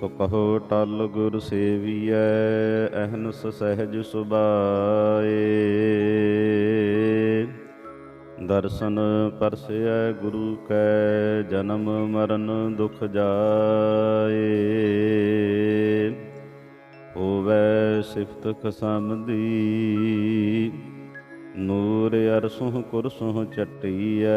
ਸੋ ਕਹੋ ਟਲ ਗੁਰ ਸੇਵੀਐ, ਅਹਨਸ ਸਹਿਜ ਸੁਭਾਏ। ਦਰਸ਼ਨ ਪਰਸੈ ਗੁਰੂ ਕੈ, ਜਨਮ ਮਰਨ ਦੁਖ ਜਾਏ। ਹੋਵੇ ਸਿਫਤ ਖਸਮ ਦੀ ਨੂਰ ਅਰਸੋਂ ਕੁਰਸੋਂ ਚਟਈਐ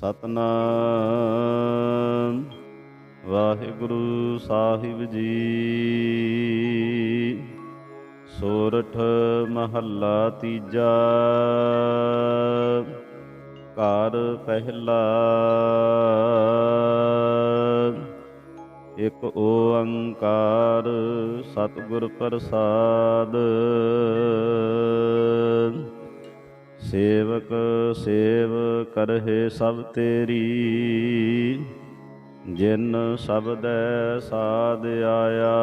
ਸਤਨਾਮ। ਵਾਹਿਗੁਰੂ ਸਾਹਿਬ ਜੀ। ਸੋਰਠ ਮਹੱਲਾ ਤੀਜਾ। ਘਰ ਪਹਿਲਾ। ਇਕ ਓੰਕਾਰ ਸਤਿਗੁਰ ਪ੍ਰਸਾਦ। ਸੇਵਕ ਸੇਵ ਕਰਹਿ ਸਭ ਤੇਰੀ। ਜਿਨ ਸਬਦੈ ਸਾਧ ਆਇਆ।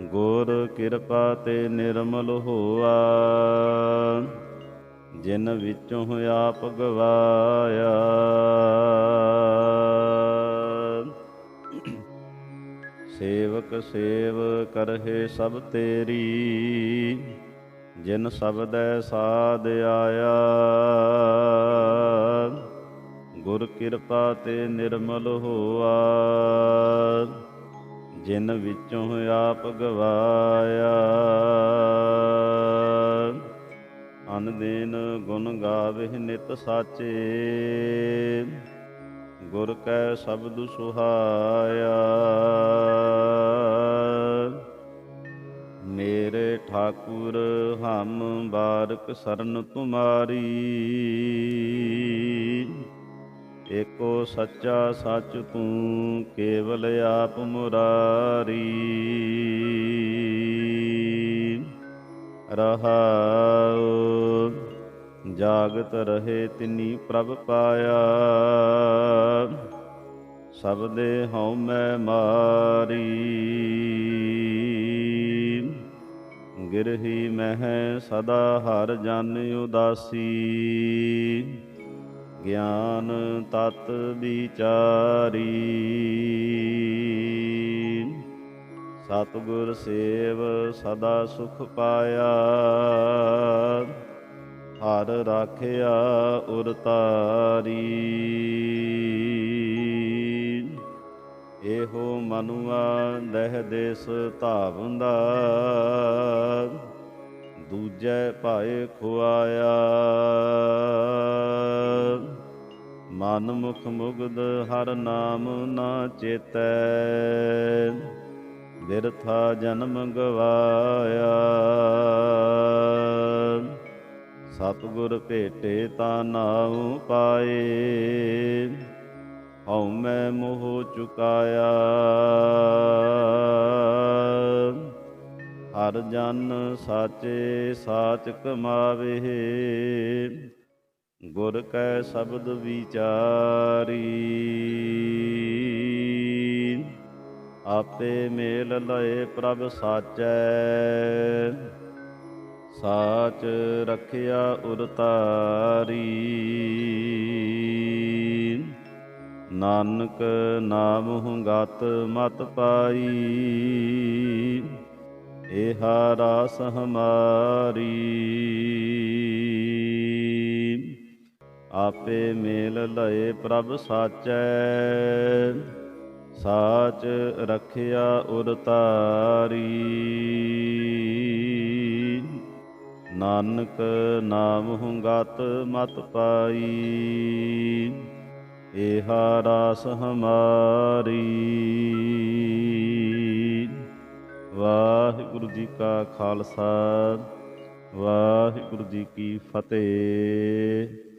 ਗੁਰ ਕਿਰਪਾ ਤੇ ਨਿਰਮਲ ਹੋਆ। ਜਿਨ ਵਿੱਚੋਂ ਆਪ ਗਵਾਇਆ। ਸੇਵਕ ਸੇਵ ਕਰਹਿ ਸਭ ਤੇਰੀ। ਜਿਨ ਸਬਦੈ ਸਾਧ ਆਇਆ। ਗੁਰ ਕਿਰਪਾ ਤੇ ਨਿਰਮਲ ਹੋਆ। ਜਿਨ ਵਿੱਚੋਂ ਆਪ ਗਵਾਇਆ। ਅਨ ਦਿਨ ਗੁਣ ਗਾਵਹਿ ਨਿਤ ਸਾਚੇ। ਗੁਰ ਕੈ ਸ਼ਬਦ ਸੁਹਾਇਆ। ਠਾਕੁਰ ਹਮ ਬਾਰਕ ਸਰਨ ਤੁਮਾਰੀ। ਏਕੋ ਸੱਚਾ ਸੱਚ ਤੂੰ ਕੇਵਲ ਆਪ ਮੁਰਾਰੀ। ਰਹਾਉ, ਜਾਗਤ ਰਹੇ ਤਿਨੀ ਪ੍ਰਭ ਪਾਇਆ। ਸਬਦੇ ਹਉ ਮੈਂ ਮਾਰੀ। ਗਿਰਹੀ ਮਹਿ ਸਦਾ ਹਰ ਜਨ ਉਦਾਸੀ। ਗਿਆਨ ਤਤ ਵਿਚਾਰੀ। ਸਤਿਗੁਰ ਸੇਵ ਸਦਾ ਸੁਖ ਪਾਇਆ। ਹਰ ਰਾਖਿਆ ਉਰ ਮਨੁਆ ਲਹਿ ਦੇਸ ਧਾਵੰਦਾ ਦੂਜੈ ਭਾਏ ਖੁਆਇਆ। ਮਨ ਮੁਖ ਮੁਗਦ ਹਰ ਨਾਮ ਨਾ ਚੇਤੈ, ਬਿਰਥਾ ਜਨਮ ਗਵਾਇਆ। ਸਤਿਗੁਰ ਭੇਟੇ ਤਾਂ ਨਾਉ ਪਾਏ। ਹਉ ਮੈਂ ਮੋਹ ਚੁਕਾਇਆ। ਹਰ ਜਨ ਸਾਚੇ ਸਾਚ ਕਮਾਵੇ। ਗੁਰ ਕੈ ਸ਼ਬਦ ਵਿਚਾਰੀ। ਆਪੇ ਮੇਲ ਲਏ ਪ੍ਰਭ ਸਾਚੈ। ਸਾਚ ਰਖਿਆ ਉਰਤਾਰੀ ਨਾਨਕ ਨਾਮ ਹੁੰਗਤ ਮਤ ਪਾਈ। ਇਹਾ ਰਾਸ ਹਮਾਰੀ। ਆਪੇ ਮੇਲ ਲਏ ਪ੍ਰਭ ਸਾਚੈ। ਸਾਚ ਰਖਿਆ ਉਰਤਾਰੀ ਨਾਨਕ ਨਾਮ ਹੁੰਗਤ ਮਤ ਪਾਈ। ਇਹਾ ਰਾਸ ਹਮਾਰੀ। ਵਾਹਿਗੁਰੂ ਜੀ ਕਾ ਖਾਲਸਾ ਵਾਹਿਗੁਰੂ ਜੀ ਕੀ ਫਤਿਹ।